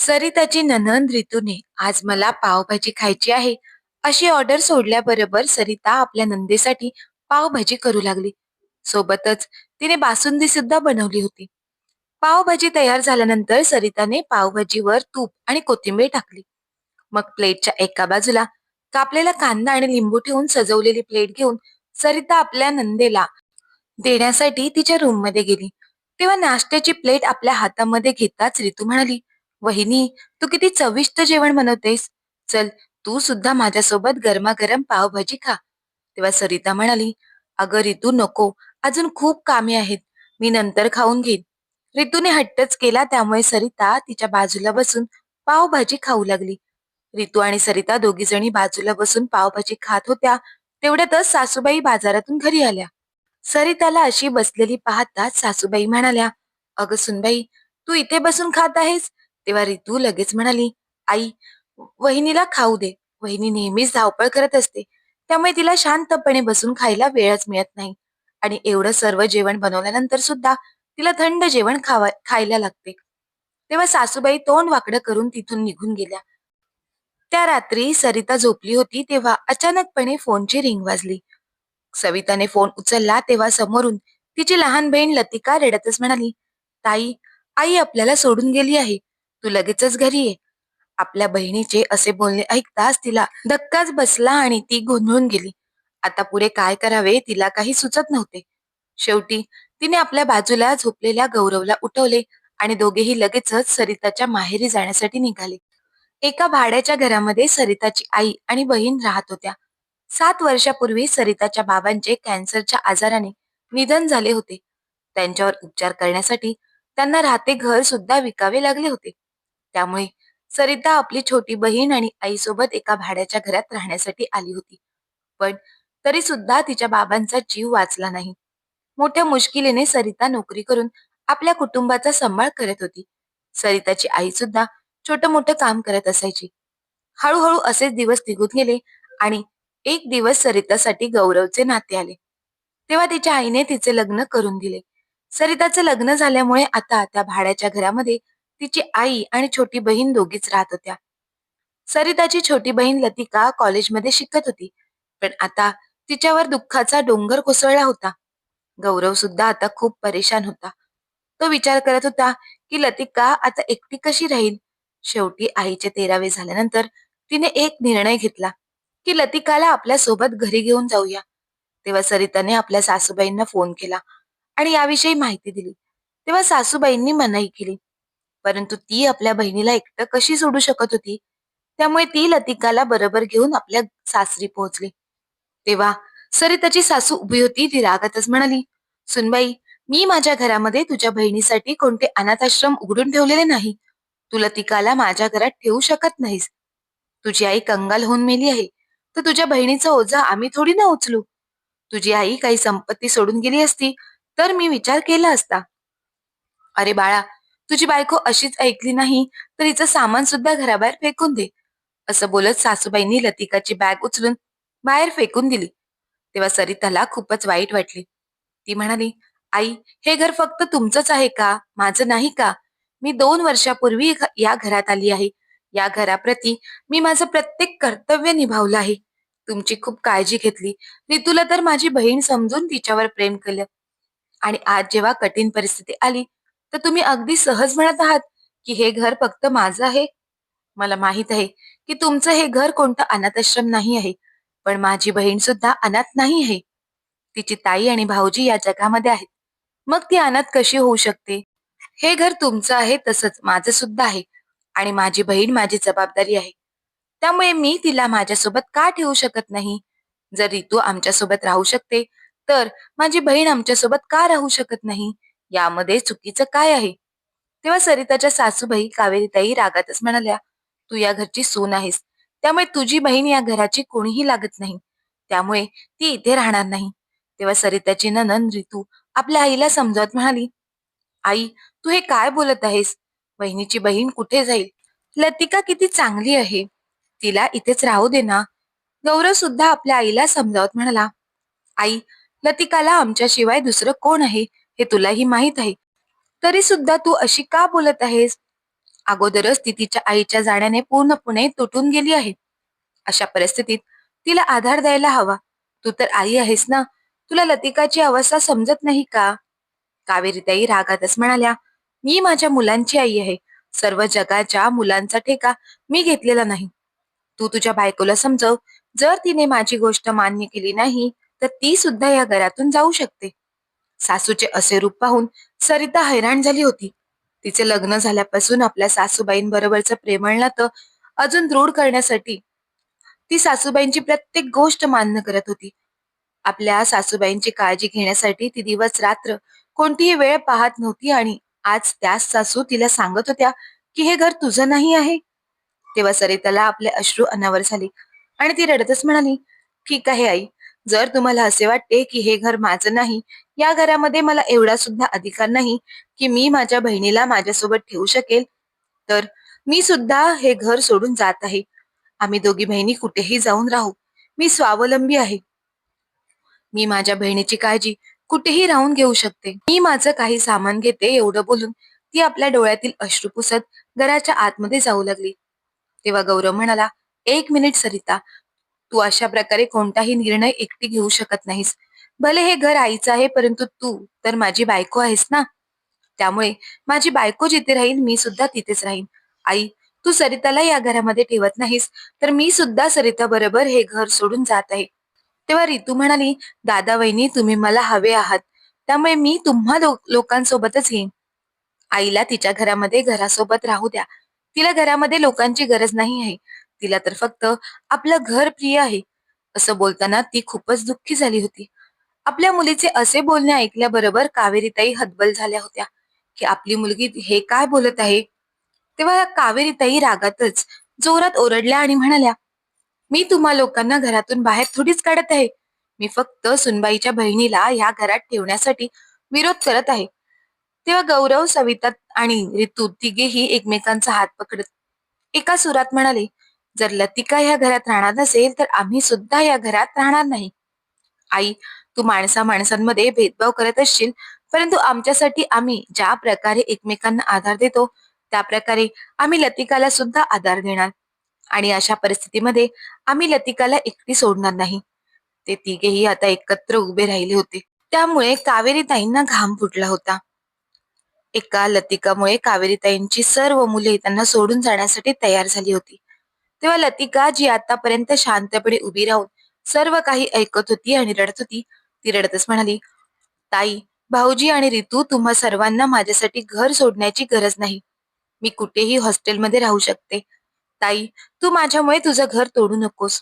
सरिताची ननंद ऋतूने आज मला पावभाजी खायची आहे. अशी ऑर्डर सोडल्याबरोबर सरिता आपल्या नंदेसाठी पावभाजी करू लागली. सोबतच तिने बासुंदी सुद्धा बनवली होती. पावभाजी तयार झाल्यानंतर सरिताने पावभाजीवर तूप आणि कोथिंबीर टाकली. मग प्लेटच्या एका बाजूला कापलेला कांदा आणि लिंबू ठेवून सजवलेली प्लेट घेऊन सरिता आपल्या नंदेला देण्यासाठी तिच्या रूममध्ये गेली. तेव्हा नाश्त्याची प्लेट आपल्या हातामध्ये घेताच रितू म्हणाली वहिनी तू किती चविष्ट जेवण बनवतेस. चल तू सुद्धा माझ्यासोबत गरमागरम पावभाजी खा. तेव्हा सरिता म्हणाली अगं रितू नको. अजून खूप कामे आहेत. मी नंतर खाऊन घेईन. रितूने हट्टच केला त्यामुळे सरिता तिच्या बाजूला बसून पावभाजी खाऊ लागली. रितू आणि सरिता दोघी जणी बाजूला बसून पावभाजी खात होत्या. तेवढ्यातच सासूबाई बाजारातून घरी आल्या. सरिताला अशी बसलेली पाहताच सासूबाई म्हणाल्या अगं सुनबाई तू इथे बसून खात आहेस? तेव्हा रितू लगेच म्हणाली आई वहिनीला खाऊ दे. वहिनी नेहमीच धावपळ करत असते. त्यामुळे तिला शांतपणे बसून खायला वेळच मिळत नाही. आणि एवढं सर्व जेवण बनवल्यानंतर सुद्धा तिला थंड जेवण खावा खायला लागते. तेव्हा सासूबाई तोंड वाकडं करून तिथून निघून गेल्या. त्या रात्री सरिता झोपली होती तेव्हा अचानकपणे फोनची रिंग वाजली. सविताने फोन उचलला तेव्हा समोरून तिची लहान बहीण लतिका रडतच म्हणाली ताई आई आपल्याला सोडून गेली आहे. तू लगेचच घरी ये. आपल्या बहिणीचे असे बोलणे ऐकताच तिला धक्काच बसला आणि ती गोंधळून गेली. आता पुढे काय करावे तिला काही सुचत नव्हते. शेवटी तिने आपल्या बाजूला झोपलेल्या गौरवला उठवले आणि दोघेही लगेचच सरिताच्या माहेरी जाण्यासाठी निघाले. एका भाड्याच्या घरामध्ये सरिताची आई आणि बहीण राहत होत्या. सात वर्षापूर्वी सरिताच्या बाबांचे कॅन्सरच्या आजाराने निधन झाले होते. त्यांच्यावर उपचार करण्यासाठी त्यांना राहते घर सुद्धा विकावे लागले होते. त्यामुळे सरिता आपली छोटी बहीण आणि आईसोबत एका भाड्याच्या घरात राहण्यासाठी आली होती. पण तरी सुद्धा तिच्या बाबांचा जीव वाचला नाही. मोठ्या मुश्किलीने सरिता नोकरी करून आपल्या कुटुंबाचा सांभाळ करत होती. सरिताची आई सुद्धा छोट मोठं काम करत असायची. हळूहळू असेच दिवस निघून गेले आणि एक दिवस सरितासाठी गौरवचे नाते आले. तेव्हा तिच्या आईने तिचे लग्न करून दिले. सरिताचे लग्न झाल्यामुळे आता त्या भाड्याच्या घरामध्ये तिची आई आणि छोटी बहीण दोघीच राहत होत्या. सरिताची छोटी बहीण लतिका कॉलेजमध्ये शिकत होती पण आता तिच्यावर दुःखाचा डोंगर कोसळला होता. गौरव सुद्धा आता खूप परेशान होता. तो विचार करत होता की लतिका आता एकटी कशी राहील? शेवटी आईचे तेरावे झाल्यानंतर तिने एक निर्णय घेतला की लतिकाला आपल्यासोबत घरी घेऊन जाऊया. तेव्हा सरिताने आपल्या सासूबाईंना फोन केला आणि याविषयी माहिती दिली. तेव्हा सासूबाईंनी मनाई केली परंतु ती आपल्या बहिणीला एकटं कशी सोडू शकत होती? त्यामुळे ती लतिकाला बरोबर घेऊन आपल्या सासरी पोहोचली. तेव्हा सरिताची सासू उभी होती ती रागातच म्हणाली सुनबाई मी माझ्या घरामध्ये तुझ्या बहिणीसाठी कोणते अनाथाश्रम उघडून ठेवलेले नाही. तू लतिकाला माझ्या घरात ठेवू शकत नाहीस. तुझी आई कंगाल होऊन मेली आहे. तर तुझ्या बहिणीचा ओझा आम्ही थोडी ना उचलू. तुझी आई काही संपत्ती सोडून गेली असती तर मी विचार केला असता. अरे बाळा तुझी बायको अशीच ऐकली नाही तर हिचं सामान सुद्धा घराबाहेर फेकून दे. असं बोलत सासूबाईंनी लतिकाची बॅग उचलून बाहेर फेकून दिली. तेव्हा सरिताला खूपच वाईट वाटली. ती म्हणाली आई हे घर फक्त तुमचंच आहे का? माझं नाही का? मी दोन वर्षापूर्वी या घरात आली आहे. या घराप्रती मी माझं प्रत्येक कर्तव्य निभावलं आहे. तुमची खूप काळजी घेतली. ऋतूला तर माझी बहीण समजून तिच्यावर प्रेम केलं. आणि आज जेव्हा कठीण परिस्थिती आली तर तुम्ही अगदी सहज म्हणत आहात की हे घर फक्त माझं आहे? मला माहीत आहे की तुमचं हे घर कोणतं अनाथाश्रम नाही आहे पण माझी बहीण सुद्धा अनाथ नाही आहे. तिची ताई आणि भाऊजी या जगामध्ये आहेत. मग ती अनाथ कशी होऊ शकते? हे घर तुमचं आहे तसंच माझं सुद्धा आहे आणि माझी बहीण माझी जबाबदारी आहे. त्यामुळे मी तिला माझ्यासोबत का ठेवू शकत नाही? जर ऋतू आमच्यासोबत राहू शकते तर माझी बहीण आमच्यासोबत का राहू शकत नाही? यामध्ये चुकीचं काय आहे? तेव्हा सरिताच्या सासूबाई कावेरीताई रागातच म्हणाल्या तू या घरची सून आहेस. त्यामुळे तुझी बहीण या घराची कोणीही लागत नाही. त्यामुळे ती इथे राहणार नाही. तेव्हा सरिताची ननंद रितू आपल्या आईला समजावत म्हणाली आई तू हे काय बोलत आहेस? बहिणीची बहीण कुठे जाईल? लतिका किती चांगली आहे. तिला इथेच राहू दे ना. गौरव सुद्धा आपल्या आईला समजावत म्हणाला आई लतिकाला आमच्याशिवाय दुसरं कोण आहे? हे तुलाही माहीत आहे. तरी सुद्धा तू अशी का बोलत आहेस? अगोदरच ती तिच्या आईच्या जाण्याने पूर्णपणे तुटून गेली आहे. अशा परिस्थितीत तिला आधार द्यायला हवा. तू तर आई आहेस ना? तुला लतिकाची अवस्था समजत नाही का? कावेरीताई रागातच म्हणाल्या मी माझ्या मुलांची आई आहे. सर्व जगाच्या मुलांचा ठेका मी घेतलेला नाही. तू तुझ्या बायकोला समजव. जर तिने माझी गोष्ट मान्य केली नाही तर ती सुद्धा या घरातून जाऊ शकते. सासूचे असे रूप पाहून सरिता हैराण झाली होती. तिचे लग्न झाल्यापासून आपल्या सासूबाईंबरोबरचं प्रेमळ नातं अजून दृढ करण्यासाठी ती सासूबाईंची प्रत्येक गोष्ट मान्य करत होती. आपल्या सासूबाईंची काळजी घेण्यासाठी ती दिवस रात्र कोणतीही वेळ पाहत नव्हती आणि आज त्याच सासू तिला सांगत होत्या की हे घर तुझं नाही आहे. तेव्हा सरिताला आपले अश्रू अनावर झाले आणि ती रडतच म्हणाली ठीक आहे आई जर तुम्हाला असे वाटते की हे घर माझं नाही या घरामध्ये मला एवढा सुद्धा अधिकार नाही की मी माझ्या बहिणीला माझ्यासोबत ठेवू शकेल. तर मी सुद्धा हे घर सोडून जात आहे. आम्ही दोघी बहिणी कुठेही जाऊन राहू. मी स्वावलंबी आहे. मी माझ्या बहिणीची काळजी कुठेही राहून घेऊ शकते. मी माझं काही सामान घेते एवढं बोलून ती आपल्या डोळ्यातील अश्रू पुसत घराच्या आतमध्ये जाऊ लागली. तेव्हा गौरव म्हणाला एक मिनिट सरिता तू अशा प्रकारे कोणताही निर्णय एकटी घेऊ शकत नाहीस. भले हे घर आईचं आहे परंतु तू तर माझी बायको आहेस ना? त्यामुळे माझी बायको जिथे राहील मी सुद्धा तिथेच राहीन. आई तू सरिताला या घरामध्ये ठेवत नाहीस तर मी सुद्धा सरिता बरोबर हे घर सोडून जात आहे. तेव्हा रितू म्हणाली दादा वहिनी तुम्ही मला हवे आहात. त्यामुळे मी तुम्हा लोकांसोबतच येईन. आईला तिच्या घरामध्ये घरासोबत राहू द्या. तिला घरामध्ये लोकांची गरज नाही आहे. तिला तर फक्त आपलं घर प्रिय आहे. असं बोलताना ती खूपच दुःखी झाली होती. आपल्या मुलीचे असे बोलणे ऐकल्याबरोबर कावेरीताई हतबल झाल्या होत्या. की आपली मुलगी हे काय बोलत आहे? तेव्हा कावेरीताई रागातच जोरात ओरडल्या आणि म्हणाल्या मी तुम्हा लोकांना घरातून बाहेर थोडीच काढत आहे. मी फक्त सुनबाईच्या बहिणीला या घरात ठेवण्यासाठी विरोध करत आहे. तेव्हा गौरव सविता आणि ऋतू तिघेही एकमेकांचा हात पकडत एका सुरात म्हणाले जर लतिका ह्या घरात राहणार नसेल तर आम्ही सुद्धा या घरात राहणार नाही. आई तू माणसा माणसांमध्ये भेदभाव करत असशील परंतु आमच्यासाठी आम्ही ज्या प्रकारे एकमेकांना आधार देतो त्या प्रकारे आम्ही लतिकाला सुद्धा आधार देणार. आणि अशा परिस्थितीमध्ये आम्ही लतिकाला एकटी सोडणार नाही. ते तिघेही आता एकत्र उभे राहिले होते. त्यामुळे कावेरीताईंना घाम फुटला होता. एका लतिकामुळे कावेरीताईंची सर्व मुले त्यांना सोडून जाण्यासाठी तयार झाली होती. तेव्हा लतिका जी आतापर्यंत शांतपणे उभी राहून सर्व काही ऐकत होती आणि रडत होती ती रडतच म्हणाली ताई भाऊजी आणि रितू तुम्हा सर्वांना माझ्यासाठी घर सोडण्याची गरज नाही. मी कुठेही हॉस्टेलमध्ये राहू शकते. ताई तू माझ्यामुळे तुझं घर तोडू नकोस.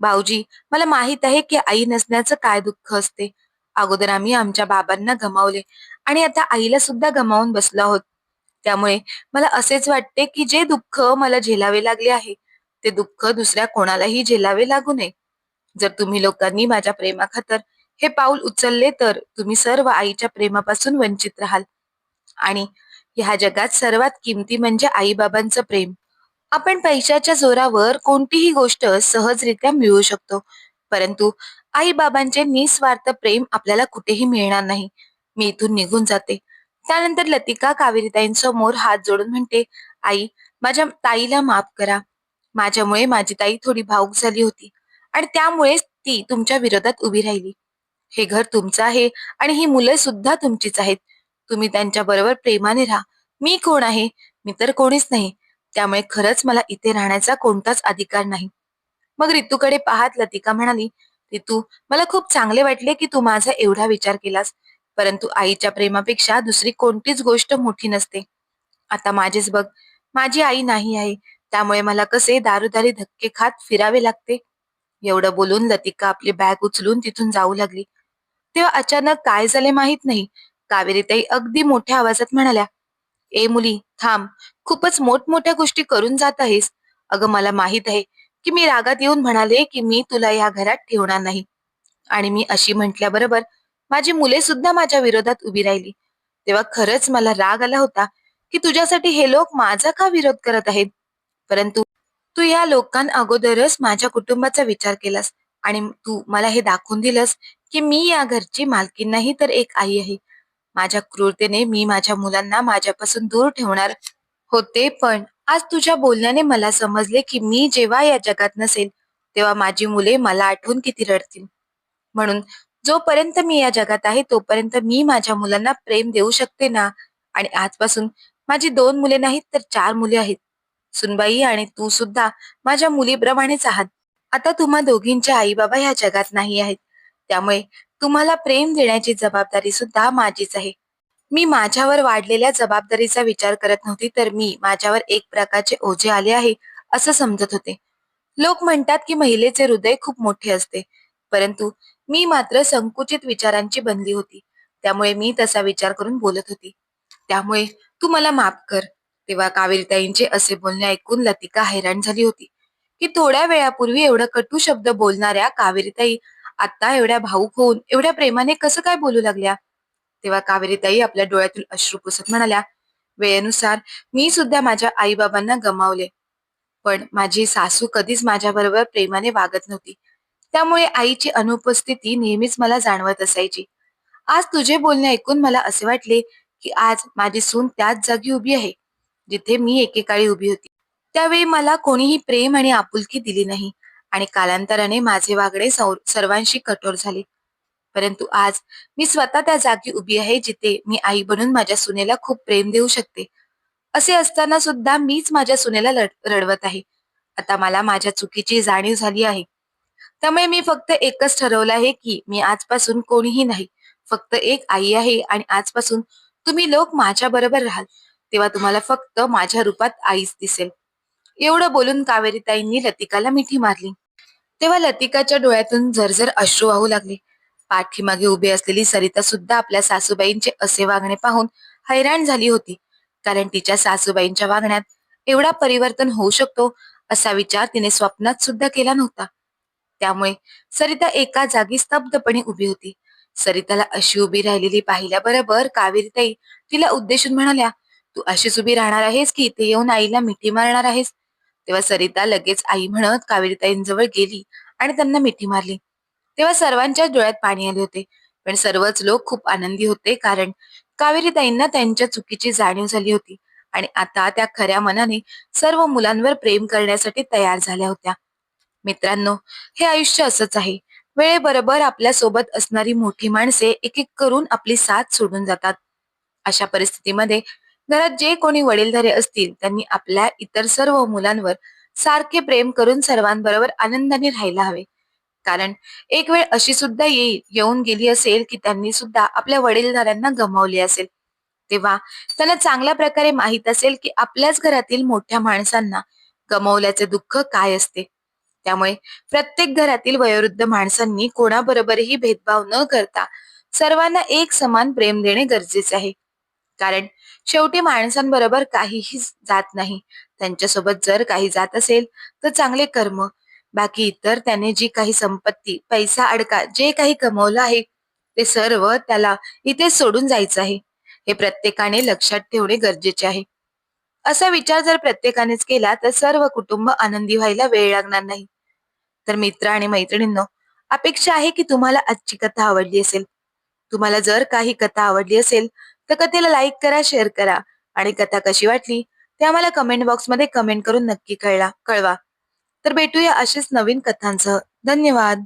भाऊजी मला माहीत आहे की आई नसण्याचं काय दुःख असते. अगोदर आम्ही आमच्या बाबांना गमावले आणि आता आईला सुद्धा गमावून बसलो आहोत. त्यामुळे मला असेच वाटते की जे दुःख मला झेलावे लागले आहे ते दुःख दुसऱ्या कोणालाही झेलावे लागू नये. जर तुम्ही लोकांनी माझ्या प्रेमाखातर हे पाऊल उचलले तर तुम्ही सर्व आईच्या प्रेमापासून वंचित राहाल. आणि ह्या जगात सर्वात किमती म्हणजे आईबाबांचं प्रेम. आपण पैशाच्या जोरावर कोणतीही गोष्ट सहजरित्या मिळवू शकतो परंतु आई बाबांचे निस्वार्थ प्रेम आपल्याला कुठेही मिळणार नाही. मी इथून निघून जाते. त्यानंतर लतिका कावेरीताईंसमोर हात जोडून म्हणते आई माझ्या ताईला माफ करा. माझ्यामुळे माझी ताई थोडी भावूक झाली होती आणि त्यामुळेच ती तुमच्या विरोधात उभी राहिली. हे घर तुमचं आहे आणि ही मुलं सुद्धा तुमचीच आहेत. तुम्ही त्यांच्या बरोबर प्रेमाने राहा. मी कोण आहे? मी तर कोणीच नाही. त्यामुळे खरंच मला इथे राहण्याचा कोणताच अधिकार नाही. मग रितूकडे पाहत लतिका म्हणाली रितू मला खूप चांगले वाटले की तू माझा एवढा विचार केलास. परंतु आईच्या प्रेमापेक्षा दुसरी कोणतीच गोष्ट मोठी नसते. आता माझेच बघ. माझी आई नाही आहे. त्यामुळे मला कसे दारुदारी धक्के खात फिरावे लागते. एवढं बोलून लतिका आपली बॅग उचलून तिथून जाऊ लागली. तेव्हा अचानक काय झाले माहीत नाही. कावेरीताई अगदी मोठ्या आवाजात म्हणाल्या ए मुली थांब. खूपच मोठमोठ्या गोष्टी करून जात आहेस. अगं मला माहीत आहे की मी रागात येऊन म्हणाले की मी तुला या घरात ठेवणार नाही. आणि मी अशी म्हटल्याबरोबर माझी मुले सुद्धा माझ्या विरोधात उभी राहिली. तेव्हा खरंच मला राग आला होता की तुझ्यासाठी हे लोक माझा का विरोध करत आहेत? परंतु तू या लोकांअगोदरच माझ्या कुटुंबाचा विचार केलास आणि तू मला हे दाखवून दिलंस की मी या घरची मालकी नाही तर एक आई आहे. माझ्या क्रूरतेने मी माझ्या मुलांना माझ्यापासून दूर ठेवणार होते पण आज तुझ्या बोलण्याने मला समजले की मी जेव्हा या जगात नसेल तेव्हा माझी मुले मला आठवून किती रडतील. म्हणून जोपर्यंत मी या जगात आहे तोपर्यंत मी माझ्या मुलांना प्रेम देऊ शकते ना? आणि आजपासून माझी दोन मुले नाहीत तर चार मुले आहेत. सुनबाई आणि तू सुद्धा माझ्या मुलीप्रमाणेच आहात. आता तुम्हा दोघींचे आई बाबा ह्या जगात नाही आहेत. त्यामुळे तुम्हाला प्रेम देण्याची जबाबदारी सुद्धा माझीच आहे. मी माझ्यावर वाढलेल्या जबाबदारीचा विचार करत नव्हती तर मी माझ्यावर एक प्रकारचे ओझे आले आहे असं समजत होते. लोक म्हणतात की महिलेचे हृदय खूप मोठे असते परंतु मी मात्र संकुचित विचारांची बनली होती. त्यामुळे मी तसा विचार करून बोलत होती. त्यामुळे तू मला माफ कर. तेव्हा कावेरीताईंचे असे बोलणे ऐकून लतिका हैराण झाली होती की थोड्या वेळापूर्वी एवढं कटू शब्द बोलणाऱ्या कावेरीताई आता एवढ्या भाऊक होऊन एवढ्या प्रेमाने कसं काय बोलू लागल्या? तेव्हा कावेरीताई आपल्या डोळ्यातून अश्रू पुसत म्हणाल्या वेळेनुसार मी सुद्धा माझ्या आई बाबांना गमावले. पण माझी सासू कधीच माझ्या बरोबर प्रेमाने वागत नव्हती. त्यामुळे आईची अनुपस्थिती नेहमीच मला जाणवत असायची. आज तुझे बोलणे ऐकून मला असे वाटले की आज माझी सून त्याच जागी उभी आहे जिथे मी एकेकाळी उभी होती. त्यावेळी मला कोणीही प्रेम आणि आपुलकी दिली नाही. आणि कालांतराने माझे वागणे सौ- सर्वांशी कठोर झाले. परंतु आज मी स्वतः त्या जागी उभी आहे जिथे मी आई बनून माझ्या सुनेला खूप प्रेम देऊ शकते. असे असताना सुद्धा मीच माझ्या सुनेला रडवत आहे. आता मला माझ्या चुकीची जाणीव झाली आहे. त्यामुळे मी फक्त एकच ठरवलं आहे की मी आजपासून कोणीही नाही. फक्त एक आई आहे आणि आजपासून तुम्ही लोक माझ्या बरोबर राहाल. तेव्हा तुम्हाला फक्त माझ्या रूपात आईच दिसेल. एवढं बोलून कावेरीताईंनी लतिकाला मिठी मारली. तेव्हा लतिकाच्या डोळ्यातून झरझर अश्रू वाहू लागले. पाठीमागे उभी असलेली सरिता सुद्धा आपल्या सासूबाईंचे असे वागणे पाहून हैराण झाली होती. कारण तिच्या सासूबाईंच्या वागण्यात एवढा परिवर्तन होऊ शकतो असा विचार तिने स्वप्नात सुद्धा केला नव्हता. त्यामुळे सरिता एका जागी स्तब्धपणे उभी होती. सरिताला अशी उभी राहिलेली पाहिल्याबरोबर कावेरीताई तिला उद्देशून म्हणाल्या तू अशीच उभी राहणार आहेस की इथे येऊन आईला मिठी मारणार आहेस? तेव्हा सरिता लगेच आई म्हणत कावेरीताईंजवळ गेली आणि त्यांना मिठी मारली. तेव्हा सर्वांच्या डोळ्यात पाणी आले होते. पण सर्वच लोक खूप आनंदी होते कारण कावेरीताईंना त्यांच्या चुकीची जाणीव झाली होती आणि आता त्या खऱ्या मनाने सर्व मुलांवर प्रेम करण्यासाठी तयार झाल्या होत्या. मित्रांनो हे आयुष्य असंच आहे. वेळेबरोबर आपल्यासोबत असणारी मोठी माणसे एक एक करून आपली साथ सोडून जातात. अशा परिस्थितीमध्ये घरात जे कोणी वडीलधारे असतील त्यांनी आपल्या इतर सर्व मुलांवर सारखे प्रेम करून सर्वांबरोबर आनंदाने राहायला हवे. कारण एक वेळ अशी सुद्धा येईल येऊन गेली असेल की त्यांनी सुद्धा आपल्या वडीलधाऱ्यांना गमावले असेल. तेव्हा त्यांना चांगल्या प्रकारे माहीत असेल की आपल्याच घरातील मोठ्या माणसांना गमावल्याचे दुःख काय असते. त्यामुळे प्रत्येक घरातील वयोवृद्ध माणसांनी कोणाबरोबरही भेदभाव न करता सर्वांना एक समान प्रेम देणे गरजेचे आहे. कारण शेवटी माणसांबरोबर काहीही जात नाही. त्यांच्यासोबत जर काही जात असेल तर चांगले कर्म. बाकी इतर त्याने जी काही संपत्ती पैसा अडका जे काही कमवलं आहे ते सर्व त्याला इथे सोडून जायचं आहे. हे प्रत्येकाने लक्षात ठेवणे गरजेचे आहे. असा विचार जर प्रत्येकानेच केला तर सर्व कुटुंब आनंदी व्हायला वेळ लागणार नाही. तर मित्र आणि मैत्रिणींनो अपेक्षा आहे की तुम्हाला आजची कथा आवडली असेल. तुम्हाला जर काही कथा आवडली असेल तर कथेला लाईक करा शेअर करा. आणि कथा कशी वाटली ते आम्हाला कमेंट बॉक्समध्ये कमेंट करून नक्की कळला कळवा. तर भेटूया अशीच नवीन कथांसह. धन्यवाद.